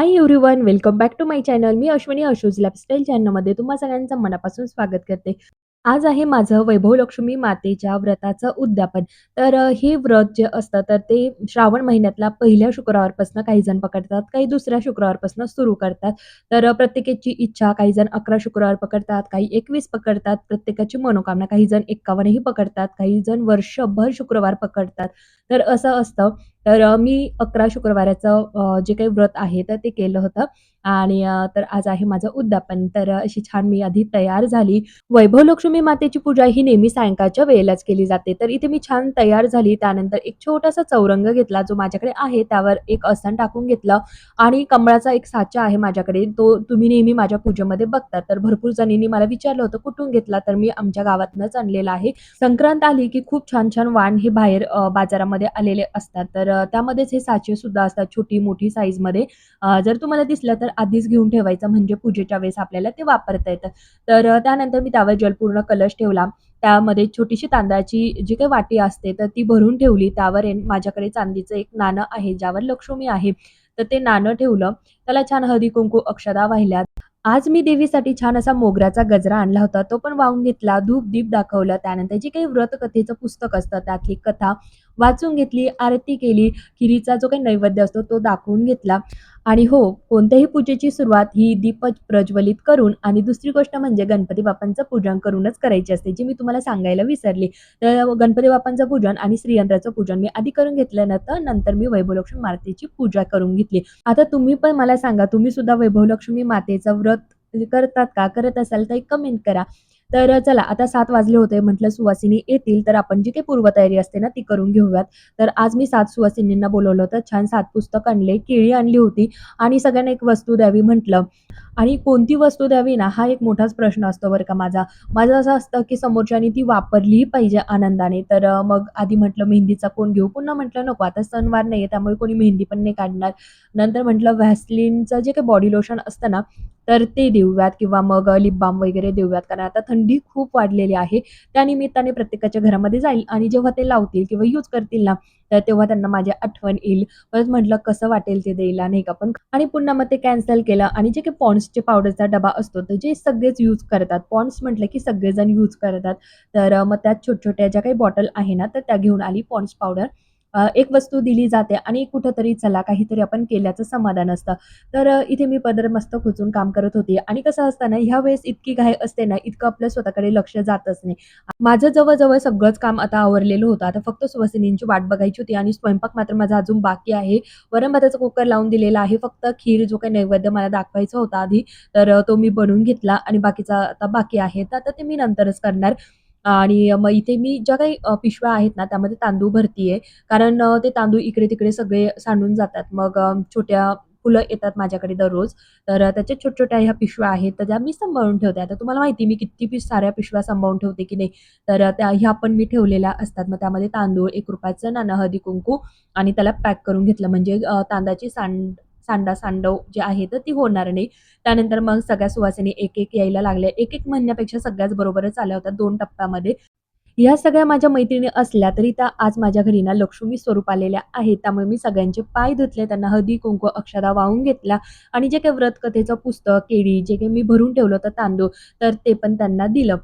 Hi everyone, welcome back to my channel. Me Ashwini Ashoj lifestyle चॅनलमध्ये तुम्हा सगळ्यांचं मनापासून स्वागत करते. आज आहे माझं वैभव लक्ष्मी मातेच्या व्रताचं उद्यापन. तर हे व्रत जे असतं तर ते श्रावण महिन्यातला पहिल्या शुक्रवारपासून काही जण पकडतात, काही दुसऱ्या शुक्रवारपासून सुरू करतात. तर प्रत्येकाची इच्छा, काही जण 11 शुक्रवार पकडतात, काही 21 पकडतात. प्रत्येकाची मनोकामना, काही जण एक्कावन्नही पकडतात, काही जण वर्षभर शुक्रवार पकडतात. तर असं असतं. तर मी 11 शुक्रवाराचं जे काही व्रत आहे तर ते केलं होतं आणि तर आज आहे माझं उद्यापन. तर अशी छान मी आधी तयार झाली. वैभव लक्ष्मी मातेची पूजा ही नेहमी सायंकाळच्या वेळेलाच केली जाते. तर इथे मी छान तयार झाली. त्यानंतर एक छोटासा चौरंग घेतला, जो माझ्याकडे आहे. त्यावर एक असन टाकून घेतलं आणि कमळाचा एक साचा आहे माझ्याकडे. तो तुम्ही नेहमी माझ्या पूजेमध्ये बघता. तर भरपूर जणींनी मला विचारलं होतं, "कुठून घेतला?" तर मी आमच्या गावातूनच आणलेला आहे. संक्रांत आली की खूप छान-छान वाण हे बाहेर बाजारामध्ये आलेले असतात. तर त्यामध्येच हे साचे सुद्धा असतात छोटी-मोठी साईजमध्ये. जर तुम्हाला दिसलं तर आधीच घेऊन ठेवायचं म्हणजे पूजेच्या वेळेस आपल्याला ते वापरता येतं. तर त्यानंतर मी त्यावर जलपूर्ण कलश ठेवला. त्यामध्ये छोटीशी तांदळाची जी काही वाटी असते, तर ती भरून ठेवली. त्यावर माझ्याकडे चांदीचं एक नाणं आहे, ज्यावर लक्ष्मी आहे. तर ते नाणं ठेवलं. त्याला छान हळदी-कुंकू, अक्षदा वाहिल्या. आज मी देवीसाठी छान असा मोगऱ्याचा गजरा आणला होता. तो पण वाहून घेतला, धूप-दीप दाखवलं. त्यानंतर जे काही व्रतकथेचं पुस्तक असतं, त्यातली कथा वाचून घेतली, आरती केली. खिरीचा जो काही नैवेद्य असतो, तो दाखवून घेतला. आणि हो, कोणत्याही पूजेची सुरुवात ही दीप प्रज्वलित करून आणि दुसरी गोष्ट म्हणजे गणपती बाप्पांचं पूजन करूनच करायची असते, जी मी तुम्हाला सांगायला विसरली. तर गणपती बाप्पांचं पूजन आणि श्रीयंत्राचं पूजन मी आधी करून घेतल्यानंतर नंतर मी वैभवलक्ष्मी मातेची पूजा करून घेतली. आता तुम्ही पण मला सांगा, तुम्ही सुद्धा वैभवलक्ष्मी मातेचं व्रत करतात का? करत असाल तर एक कमेंट करा. तर चला आता सात वाजले होते. म्हटलं सुवासिनी येतील, तर आपण जी काही पूर्वतयारी असते ना, ती करून घेऊयात. तर आज मी सात सुवासिनींना बोलवलं होतं. छान सात पुस्तक आणले, केळी आणली होती आणि सगळ्यांना एक वस्तू द्यावी म्हटलं. आणि कोणती वस्तू द्यावी ना, हा एक मोठाच प्रश्न असतो बरं का माझा. माझं असं असतं, की समोरच्यानी ती वापरलीही पाहिजे आनंदाने. तर मग आधी म्हटलं मेहंदीचा कोण घेऊ. पुन्हा म्हटलं नको आता सणवार नाहीये, त्यामुळे कोणी मेहंदी पण नाही काढणार. नंतर म्हटलं व्हॅसलिनचं जे काही बॉडी लोशन असतं ना, तर ते देऊयात किंवा मग लिप वगैरे देऊयात. कारण आता थंडी खूप वाढलेली आहे. त्यानिमित्ताने प्रत्येकाच्या घरामध्ये जाईल आणि जेव्हा ते लावतील किंवा यूज करतील ना, तर तेव्हा त्यांना माझी आठवण येईल. परत म्हटलं कसं वाटेल ते द्यायला नाही का पण आणि पुन्हा मग ते कॅन्सल केलं आणि जे काही पॉन्ड्सचे पावडरचा डबा असतो, तर जे सगळेच यूज करतात. पॉन्ड्स म्हटलं की सगळेजण यूज करतात. तर मग त्यात छोट्या-छोट्या ज्या काही बॉटल आहे ना, तर त्या घेऊन आली पॉन्ड्स पावडर. एक वस्तू दिली जाते आणि कुठंतरी चला काहीतरी आपण केल्याचं समाधान असतं. तर इथे मी पदर मस्त खोचून काम करत होती आणि कसं असतं ना, ह्या वेळेस इतकी घाई असते ना, इतकं आपल्या स्वतःकडे लक्ष जातच नाही. माझं जवळजवळ सगळंच काम आता आवरलेलं होतं. आता फक्त सुवासिनींची वाट बघायची होती आणि स्वयंपाक मात्र माझा अजून बाकी आहे. वरण-भाताचा कुकर लावून दिलेला आहे. फक्त खीर जो काही नैवेद्य मला दाखवायचा होता आधी, तर तो मी बनवून घेतला आणि बाकीचा आता बाकी आहे. तर आता ते मी नंतरच करणार. आणि मग इथे मी ज्या काही पिशव्या आहेत ना, त्यामध्ये तांदूळ भरतीये. कारण ते तांदूळ इकडे-तिकडे सगळे सांडून जातात. मग छोट्या फुलं येतात माझ्याकडे दररोज. तर त्याच्या छोट्या-छोट्या ह्या पिशव्या आहेत, तर त्या मी सांभाळून ठेवते. आता तुम्हाला माहिती आहे मी किती पिश साऱ्या पिशव्या सांभाळून ठेवते की नाही. तर त्या ह्या पण मी ठेवलेल्या असतात. मग त्यामध्ये तांदूळ, एक रुपयाचं नाणं, हळदी-कुंकू आणि त्याला पॅक करून घेतलं म्हणजे तांदळाची सांड सांडा-सांडव जे आहे तर ती होणार नाही. त्यानंतर मग सगळ्या सुवासिनी एक-एक यायला लागल्या. एक-एक म्हणण्यापेक्षा सगळ्याच बरोबरच आल्या होत्या दोन टप्प्यामध्ये. ह्या सगळ्या माझ्या मैत्रिणी असल्या तरी त्या आज माझ्या घरी ना लक्ष्मी स्वरूप आलेल्या आहेत. त्यामुळे मी सगळ्यांचे पाय धुतले, त्यांना हदी कुंकू अक्षदा वाहून घेतल्या आणि जे काही व्रतकथेचं पुस्तक, केळी जे काही मी भरून ठेवलं होतं तांदूळ, तर ते पण त्यांना दिलं.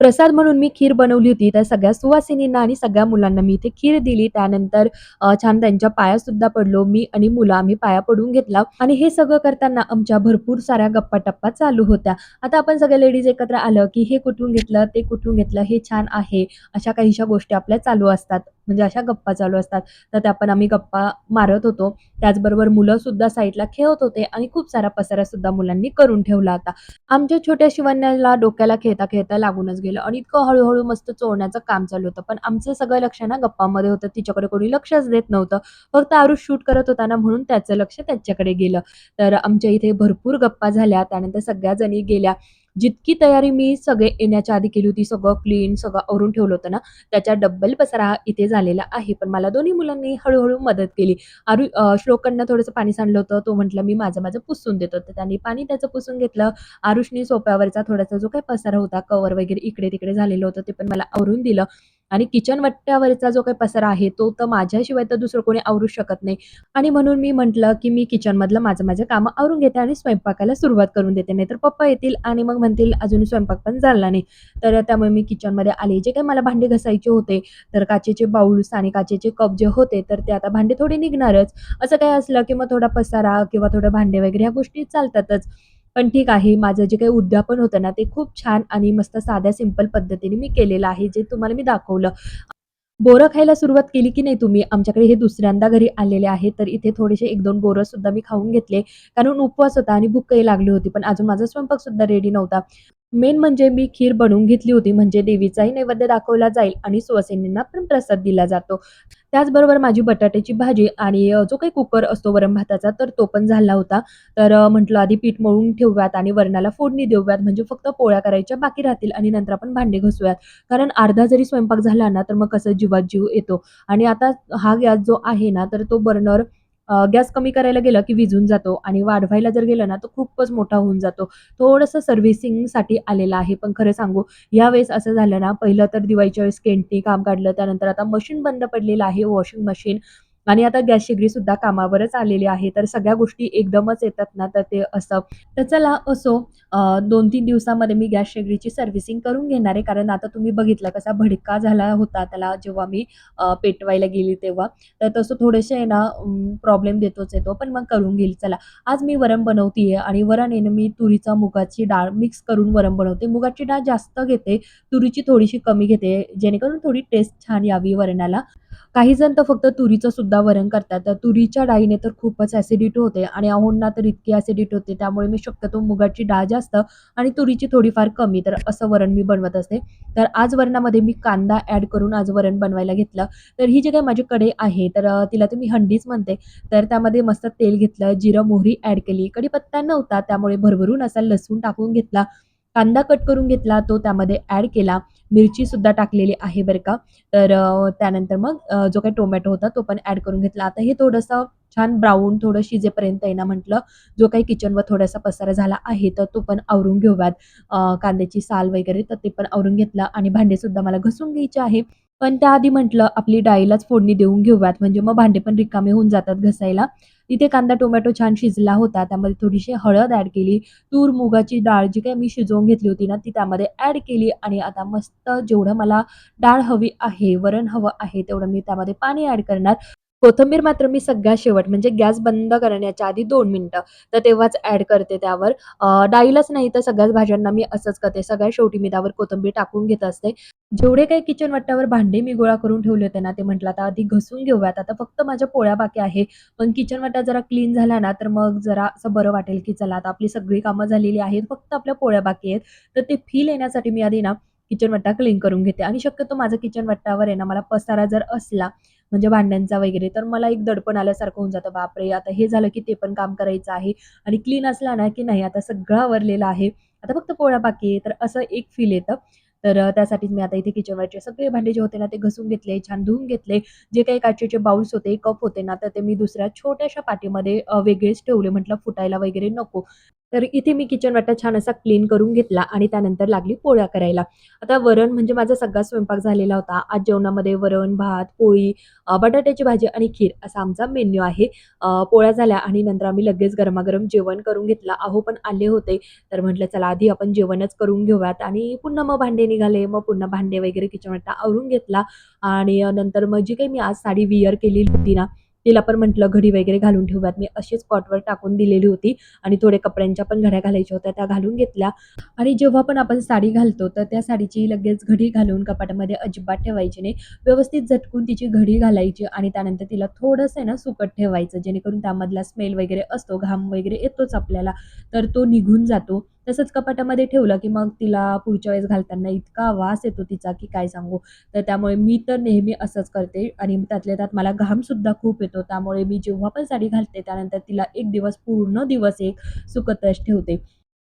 प्रसाद म्हणून मी खीर बनवली होती. त्या सगळ्या सुवासिनींना आणि सगळ्या मुलांना मी इथे खीर दिली. त्यानंतर छान त्यांच्या पाया सुद्धा पडलो. मी आणि मुलं आम्ही पाया पडून घेतला आणि हे सगळं करताना आमच्या भरपूर साऱ्या गप्पा-टप्पा चालू होत्या. आता आपण सगळ्या लेडीज एकत्र आलं, की हे कुठून घेतलं, ते कुठून घेतलं, हे छान आहे. अशा काहीशा गोष्टी आपल्या चालू असतात. म्हणजे अशा गप्पा चालू असतात. तर त्या पण आम्ही गप्पा मारत होतो. त्याचबरोबर मुलंसुद्धा साईडला खेळत होते आणि खूप सारा पसारासुद्धा मुलांनी करून ठेवला होता. आमच्या छोट्या शिवण्याला डोक्याला खेळता-खेळता लागूनच गेलं आणि इतकं हळूहळू मस्त चोळण्याचं काम चालू होतं. पण आमचं सगळं लक्ष ना गप्पामध्ये होतं. तिच्याकडे कोणी लक्षच देत नव्हतं. फक्त आरुष शूट करत होता ना म्हणून त्याचं लक्ष त्याच्याकडे गेलं. तर आमच्या इथे भरपूर गप्पा झाल्या. त्यानंतर सगळ्या जणी गेल्या. जितकी तयारी मी सगळे येण्याच्या आधी केली होती, सगळं क्लीन सगळं आवरून ठेवलं होतं ना, त्याच्या डब्बल पसारा इथे झालेला आहे. पण मला दोन्ही मुलांनी हळूहळू मदत केली. आरु श्लोकांना थोडंसं पाणी सांडलं होतं. तो म्हटलं "मी माझं-माझं पुसून देतो." तर त्यांनी पाणी त्याचं पुसून घेतलं. आरुषनी सोप्यावरचा थोडासा जो काही पसारा होता, कवर वगैरे इकडे-तिकडे झालेलं होतं, ते पण मला आवरून दिलं आणि किचन वट्ट्यावरचा जो काही पसारा आहे तो तर माझ्याशिवाय तर दुसरं कोणी आवरू शकत नाही आणि म्हणून मी म्हटलं, की मी किचनमधलं माझं माझं कामं आवरून घेते आणि स्वयंपाकाला सुरुवात करून देते. नाहीतर पप्पा येतील आणि मग म्हणतील अजून स्वयंपाक पण झाला नाही. तर त्यामुळे मी किचनमध्ये आले. जे काही मला भांडे घसायचे होते, तर काचेचे बाउल्स आणि काचेचे कप जे होते, तर ते आता भांडे थोडे निघणारच. असं काही असलं, की मग थोडा पसारा किंवा थोडं भांडे वगैरे ह्या गोष्टी चालतातच. पण ठीक आहे, माझं जे काही उद्यापन होतं ना, ते खूप छान आणि मस्त साध्या सिंपल पद्धतीने मी केलेलं आहे, जे तुम्हाला मी दाखवलं. बोरं खायला सुरुवात केली की नाही तुम्ही? आमच्याकडे हे दुसऱ्यांदा घरी आलेले आहेत, तर इथे थोडेसे 1-2 बोरं सुद्धा मी खाऊन घेतले. कारण उपवास होता आणि भूकही लागली होती. पण अजून माझा स्वयंपाक सुद्धा रेडी नव्हता. मेन म्हणजे मी खीर बनवून घेतली होती, म्हणजे देवीचाही नैवेद्य दाखवला जाईल आणि सुवासिनींना पण प्रसाद दिला जातो. त्याचबरोबर माझी बटाट्याची भाजी आणि जो काही कुकर असतो वरण-भाताचा, तर तो पण झाला होता. तर म्हटलं आधी पीठ मळून ठेवूयात आणि वरणाला फोडणी देऊयात, म्हणजे फक्त पोळ्या करायच्या बाकी राहतील आणि नंतर आपण भांडी घसूयात कारण अर्धा जरी स्वयंपाक झाला ना, तर मग कसं जीवात जीव येतो आणि आता हा गॅस जो आहे ना, तर तो बर्नर गॅस कमी करायला गेलं की विजून जातो आणि वाढवायला जर गेलं ना, तर खूपच मोठा होऊन जातो. थोडंसं सर्व्हिसिंगसाठी आलेलं आहे. पण खरं सांगू, यावेळेस असं झालं ना, पहिलं तर दिवाळीच्या वेळेस केंटनी काम काढलं, त्यानंतर आता मशीन बंद पडलेलं आहे, वॉशिंग मशीन आणि आता गॅस शेगडीसुद्धा कामावरच आलेली आहे. तर सगळ्या गोष्टी एकदमच येतात ना, तर ते असं. तर चला असो, दोन तीन दिवसामध्ये मी गॅस शेगडीची सर्व्हिसिंग करून घेणार आहे. कारण आता तुम्ही बघितलं कसा भडका झाला होता त्याला जेव्हा मी पेटवायला गेली तेव्हा. तर तसं थोडेसे आहे ना प्रॉब्लेम देतोच येतो पण मग करून घेईल. चला, आज मी वरण बनवतीये आणि वरण आहे ना मी तुरीचा, मुगाची डाळ मिक्स करून वरण बनवते. मुगाची डाळ जास्त घेते, तुरीची थोडीशी कमी घेते, जेणेकरून थोडी टेस्ट छान यावी वरणाला. काही जण तर फक्त तुरीचं सुद्धा वरण करतात. तर तुरीच्या डाळीने तर खूपच ॲसिडिटी होते आणि अहोंना तर इतकी ॲसिडिटी होते. त्यामुळे मी शक्यतो मुगाची डाळ जास्त आणि तुरीची थोडीफार कमी, तर असं वरण मी बनवत असते. तर आज वरणामध्ये मी कांदा ॲड करून आज वरण बनवायला घेतलं. तर ही जी काही माझी कडे आहे, तर तिला तर मी हंडीच म्हणते. तर त्यामध्ये मस्त तेल घेतलं, जिरं, मोहरी ॲड केली. कढीपत्ता नव्हता, त्यामुळे भरभरून असा लसूण टाकून घेतला. कांदा कट करून घेतला, तो त्यामध्ये ॲड केला. मिरचीसुद्धा टाकलेली आहे बरं का. तर त्यानंतर मग जो काही टोमॅटो होता, तो पण ॲड करून घेतला. आता हे थोडंसं छान ब्राऊन थोडं शिजेपर्यंत आहे ना म्हटलं, जो काही किचनवर थोडासा पसारा झाला आहे, तर तो पण आवरून घेऊयात. कांद्याची साल वगैरे, तर ते पण आवरून घेतलं आणि भांडेसुद्धा मला घसून घ्यायचे आहे. पण त्याआधी म्हटलं आपली डाळीलाच फोडणी देऊन घेऊयात, म्हणजे मग भांडे पण रिकामे होऊन जातात घसायला इथे कांदा, टोमॅटो छान शिजला होता. त्यामध्ये थोडीशी हळद ॲड केली. तूर, मुगाची डाळ जी काही मी शिजवून घेतली होती ना, ती त्यामध्ये ॲड केली आणि आता मस्त जेवढं मला डाळ हवी आहे, वरण हवं आहे, तेवढं मी त्यामध्ये पाणी ॲड करणार. कोथिंबीर मात्र मी सगळ्यात शेवट म्हणजे गॅस बंद करण्याच्या आधी दोन मिनटं तर तेव्हाच ॲड करते त्यावर. अ, डाळीलाच नाही तर सगळ्याच भाज्यांना मी असंच करते. सगळ्यात शेवटी मी त्यावर कोथिंबीर टाकून घेत असते. जेवढे काही किचन वट्ट्यावर भांडे मी गोळा करून ठेवले होते ना, ते म्हटलं आता आधी घसून घेऊयात. आता फक्त माझ्या पोळ्या बाकी आहे. पण किचन वाटा जरा क्लीन झाला ना, तर मग जरा असं बरं वाटेल, की चला आता आपली सगळी कामं झालेली आहेत. फक्त आपल्या पोळ्या बाकी आहेत. तर ते फील येण्यासाठी मी आधी ना किचन वट्टा क्लीन करून घेते आणि शक्यतो माझं किचन वट्ट्यावर आहे ना, मला पसारा जर असला म्हणजे भांड्यांचा वगैरे, तर मला एक दडपण आल्यासारखं होऊन जातं. बापरे! आता हे झालं, की ते पण काम करायचं आहे आणि क्लीन असला ना, की नाही आता सगळं आवरलेलं आहे. आता फक्त पोळ्या बाकी आहे. तर असं एक फील येतं. तर त्यासाठीच मी आता इथे किचनवरचे सगळे भांडे जे होते ना, ते घसून घेतले, छान धुवून घेतले. जे काही काचेचे बाउल्स होते, कप होते ना, तर ते मी दुसऱ्या छोट्याशा पाटीमध्ये वेगळेच ठेवले. म्हटलं फुटायला वगैरे नको. तर इथे मी किचन वाटा छान असा क्लीन करून घेतला आणि त्यानंतर लागली पोळ्या करायला. आता वरण म्हणजे माझा सगळा स्वयंपाक झालेला होता. आज जेवणामध्ये वरण, भात, पोळी, बटाट्याची भाजी आणि खीर असा आमचा मेन्यू आहे. पोळ्या झाल्या आणि नंतर आम्ही लगेच गरमागरम जेवण करून घेतलं. अहो पण आले होते, तर म्हटलं चला आधी आपण जेवणच करून घेऊयात आणि पुन्हा मग भांडे निघाले. मग पुन्हा भांडे वगैरे किचन वाटा आवरून घेतला आणि नंतर मग जी काही मी आज साडी विअर केलेली होती ना, तिला पण म्हटलं घडी वगैरे घालून ठेवूयात. मी अशीच पॉटवर टाकून दिलेली होती आणि थोडे कपड्यांच्या पण घड्या घालायच्या होत्या, त्या घालून घेतल्या आणि जेव्हा पण आपण साडी घालतो, तर त्या साडीची लगेच घडी घालून कपाटामध्ये अजिबात ठेवायची नाही. व्यवस्थित झटकून तिची घडी घालायची आणि त्यानंतर तिला थोडंसं आहे ना सुकट ठेवायचं, जेणेकरून त्यामधला स्मेल वगैरे असतो, घाम वगैरे येतोच आपल्याला, तर तो निघून जातो. तसंच कपाटामध्ये ठेवलं, की मग तिला पुढच्या वेळेस घालताना इतका वास येतो तिचा, की काय सांगू. तर त्यामुळे मी तर नेहमी असंच करते आणि त्यातल्या त्यात मला घामसुद्धा खूप येतो. त्यामुळे मी जेव्हा पण साडी घालते, त्यानंतर तिला एक दिवस पूर्ण दिवस एक सुकतच ठेवते.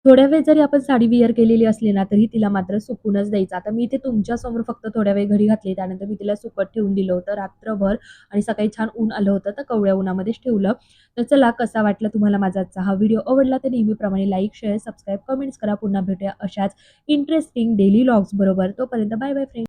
थोड्या वेळ जरी आपण साडी विअर केलेली असली ना, तरी तिला मात्र सुकूनच द्यायचं. आता मी इथे तुमच्यासमोर फक्त थोड्या वेळ घरी घातली, त्यानंतर मी तिला सुकत ठेवून दिलं होतं रात्रभर आणि सकाळी छान ऊन आलं होतं, तर कवळ्या उन्हामध्येच ठेवलं. तर चला कसा वाटला तुम्हाला माझा आजचा हा व्हिडिओ? आवडला तर नेहमीप्रमाणे लाईक, शेअर, सबस्क्राईब, कमेंट्स करा. पुन्हा भेटूया अशाच इंटरेस्टिंग डेली लॉग्स बरोबर. तोपर्यंत बाय बाय फ्रेंड